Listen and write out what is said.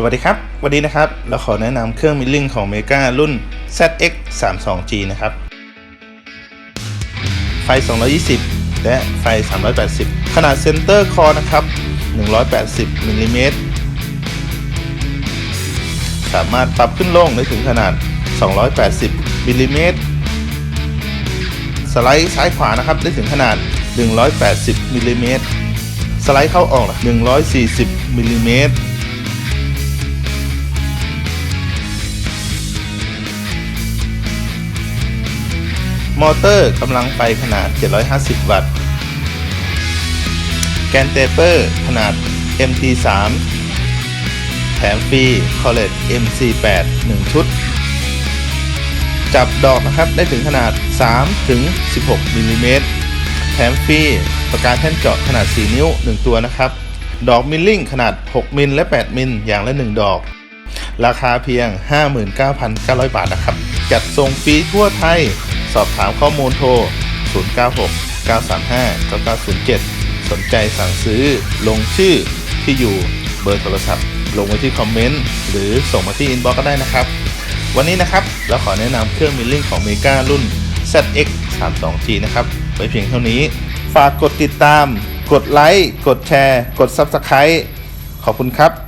สวัสดีครับ วันนี้นะครับ เราขอแนะนำเครื่องมิลลิ่งของ Mega รุ่น ZX 3 2 G นะครับ ไฟ 220 และไฟ 380 ขนาดเซนเตอร์คอนะครับ 180มิลลิเมตรสามารถปรับขึ้นลงได้ถึงขนาด 280มิลลิเมตรสไลด์ซ้ายขวานะครับ ได้ถึงขนาด 180มิลลิเมตรสไลด์เข้าออก140มิลลิเมตร มอเตอร์กำลังไฟขนาด 750 วัตต์ แกนเตเปอร์ขนาด MT3 แถมฟรีคอลเลต MC8 1 ชุด จับดอกนะครับได้ถึงขนาด 3 ถึง 16มิลลิเมตรแถมฟรีประกาแท่นเจาะขนาด 4 นิ้ว 1 ตัวนะครับ ดอกมิลลิ่งขนาด 6 มิลและ 8 มิลอย่างละ 1 ดอก ราคาเพียง 59,900 บาทนะครับ จัดส่งฟรีทั่วไทย สอบถามข้อมูลโทร 096 935 9907 สนใจสั่งซื้อ ลงชื่อที่อยู่เบอร์โทรศัพท์ ลงไว้ที่คอมเมนต์หรือส่งมาที่อินบ็อกก็ได้นะครับ วันนี้นะครับเราขอแนะนำเครื่องมิลลิ่งของเมการุ่น ZX 3 2 G นะครับไว้เพียงเท่านี้ ฝากกดติดตาม กดไลค์ กดแชร์ กด Subscribe ขอบคุณครับ